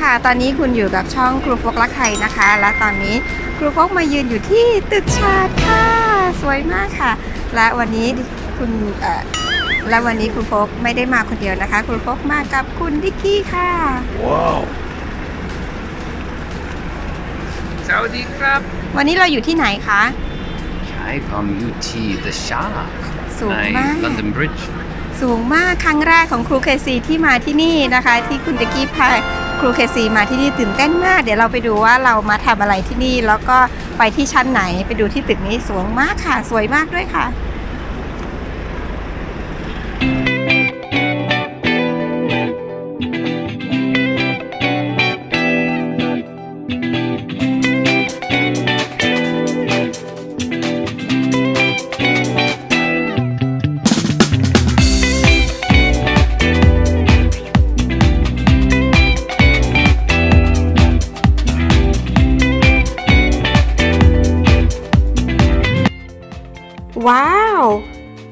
ค่ะ ตอนนี้คุณอยู่กับช่องครูฟกรักไทยนะคะ และตอนนี้ครูฟกมายืนอยู่ที่ตึกชาดค่ะ สวยมากค่ะ และวันนี้คุณเอ่อและวันนี้ครูฟกไม่ได้มาคนเดียวนะคะ ครูฟกมากับคุณดิกกี้ค่ะ Wow. สวัสดีครับ วันนี้เราอยู่ที่ไหนคะ ใช่ผมอยู่ที่ The Shark สูงในมาก London Bridge สูงมากครั้งแรกของครูเคซีที่มาที่นี่นะคะ ที่คุณดิกกี้พา ครูเคซีมาที่นี่ตื่นเต้นมาก เดี๋ยวเราไปดูว่าเรามาทำอะไรที่นี่ แล้วก็ไปที่ชั้นไหนไปดูที่ตึกนี้สูงมากค่ะ สวยมากด้วยค่ะ ว้าว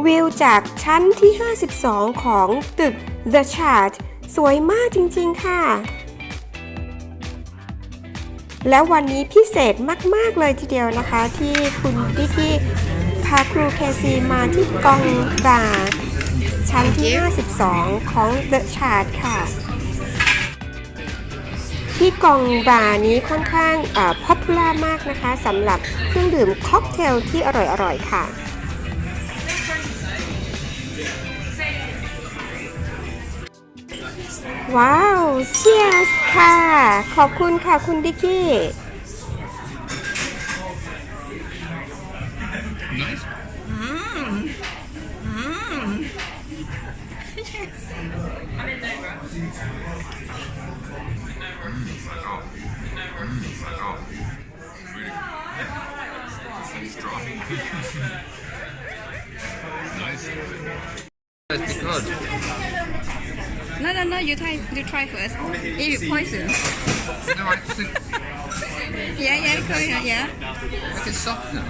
วิวจากชั้นที่ 52 ของตึก The Chart สวยมากจริงๆค่ะ แล้ววันนี้พิเศษมากๆเลยทีเดียวนะคะ ที่คุณดิกี้พาครูเคซีมาที่กองบาร์ชั้นที่ 52 ของ The Chart ค่ะ ที่กองบาร์นี้ค่อนข้างอ่า popular มากนะคะสำหรับเครื่องดื่มค็อกเทลที่อร่อยๆ ค่ะ ว้าวเชียสค่ะ ขอบคุณค่ะคุณดิกกี้ That's good. No, no, no. You try. You try first. If you poison. No, I think Yeah, yeah, go ahead. Yeah. like it's softer.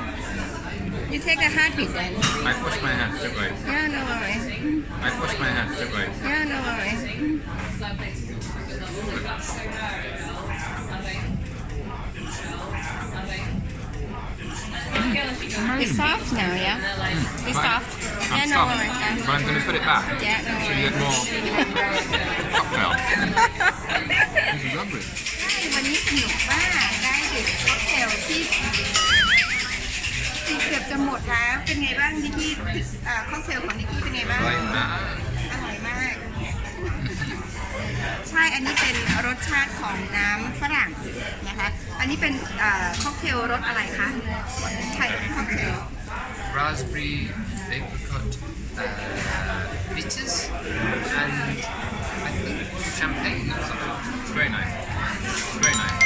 You take the heartbeat then. I wash my hands, don't worry. Yeah, no worry. I wash my hands, don't worry. Yeah, no worry. Hmm. It's soft now, yeah. Hmm. It's soft. Yeah, no soft, worry. but I'm going to put it back. Yeah, no So you worry. get more cocktail. this is lovely. วันนี้สนุกมากได้ดื่มค็อกเทลที่ที่เกือบจะหมดแล้ว เป็นไงบ้างนิกกี้เอ่อค็อกเทลของนิกกี้เป็นไงบ้าง Like that. อร่อยมาก ใช่ อันนี้เป็นรสชาติของน้ำฝรั่งนะคะ อันนี้เป็นเอ่อค็อกเทลรสอะไรคะไทยค็อกเทล Raspberry, apricot, uh, bitters, and I think champagne or something. It's very nice. It's very nice.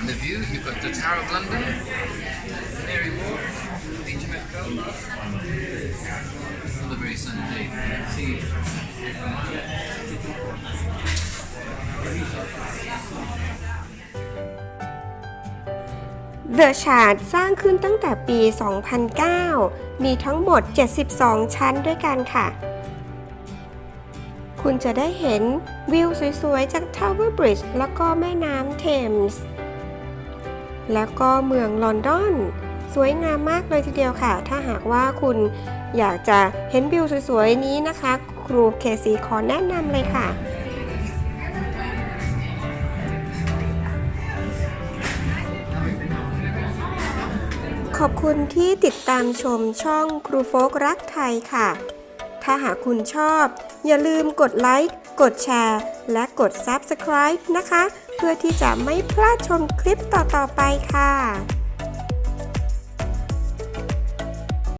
And the view, you've got the Tower of London, Canary Wharf, HMS Another very sunny day. See, เ The Chart สร้างขึ้นตั้งแต่ปี 2009 มีทั้งหมด 72 ชั้นด้วยกันค่ะ คุณจะได้เห็นวิวสวยๆ จาก Tower Bridge แล้วก็แม่น้ำเทมส์แล้วก็เมืองลอนดอน สวยงามมากเลยทีเดียวค่ะ ถ้าหากว่าคุณอยากจะเห็นวิวสวยๆ นี้นะคะ ครูเคซีขอแนะนำเลยค่ะ ขอบคุณที่ติดตามชมช่องครูโฟกรักไทยค่ะ ถ้าหากคุณชอบ อย่าลืมกดไลค์ กดแชร์ และกด Subscribe นะคะ เพื่อที่จะไม่พลาดชมคลิปต่อๆไปค่ะ